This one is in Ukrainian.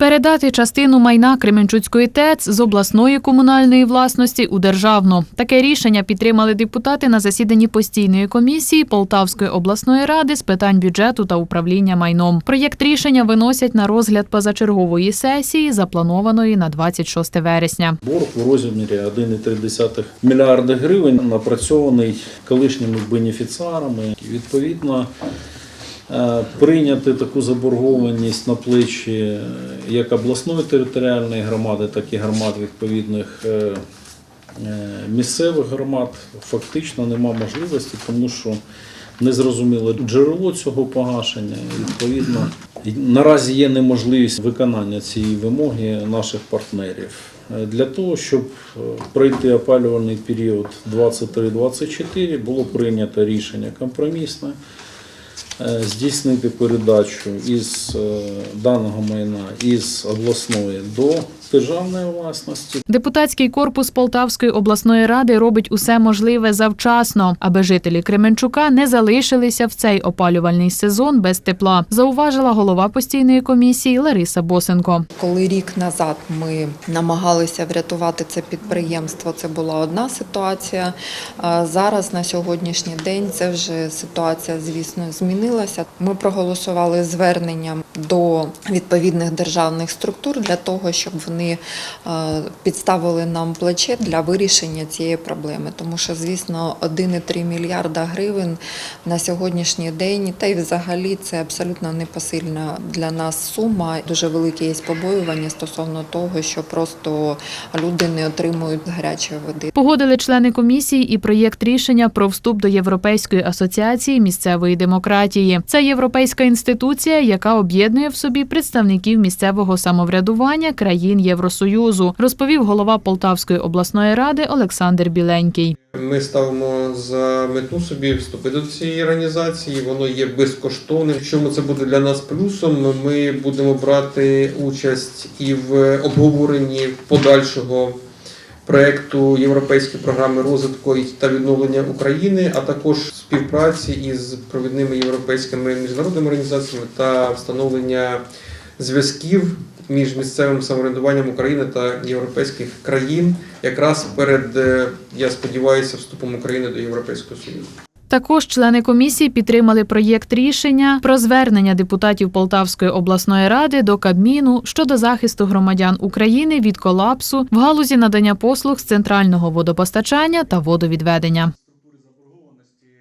Передати частину майна Кременчуцької ТЕЦ з обласної комунальної власності у державну. Таке рішення підтримали депутати на засіданні постійної комісії Полтавської обласної ради з питань бюджету та управління майном. Проєкт рішення виносять на розгляд позачергової сесії, запланованої на 26 вересня. Борг у розмірі 1,3 мільярда гривень напрацьований колишніми бенефіціарами. Відповідно, прийняти таку заборгованість на плечі е, як обласної територіальної громади, так і громад відповідних е, е, місцевих громад фактично нема можливості, тому що незрозуміле джерело цього погашення. Відповідно, наразі є неможливість виконання цієї вимоги наших партнерів. Е, Для того, щоб е, пройти опалювальний період 23-24, було прийнято рішення компромісне е, здійснити передачу із е, даного майна із обласної до державної власності. Депутатський корпус Полтавської обласної ради робить усе можливе завчасно, аби жителі Кременчука не залишилися в цей опалювальний сезон без тепла, зауважила голова постійної комісії Лариса Босенко. Коли рік назад ми намагалися врятувати це підприємство, це була одна ситуація. Зараз на сьогоднішній день це вже ситуація, звісно, змінилася. Ми проголосували зверненням до відповідних державних структур для того, щоб вони е, підставили нам плече для вирішення цієї проблеми. Тому що, звісно, 1,3 мільярда гривень на сьогоднішній день, та й взагалі це абсолютно непосильна для нас сума. Дуже велике є побоювання стосовно того, що просто люди не отримують гарячої води. Погодили члени комісії і проєкт рішення про вступ до Європейської асоціації місцевої демократії. Це європейська інституція, яка об'єднує в собі представників місцевого самоврядування країн Євросоюзу, розповів голова Полтавської обласної ради Олександр Біленький. Ми ставимо за мету собі вступити до цієї організації. Воно є безкоштовним. Чому це буде для нас плюсом? Ми будемо брати участь і в обговоренні подальшого проекту Європейської програми розвитку та відновлення України, а також співпраці із провідними європейськими міжнародними організаціями та встановлення зв'язків між місцевим самоврядуванням України та європейських країн, якраз перед е, я сподіваюся вступом України до Європейського Союзу. Також члени комісії підтримали проєкт рішення про звернення депутатів Полтавської обласної ради до Кабміну щодо захисту громадян України від колапсу в галузі надання послуг з центрального водопостачання та водовідведення.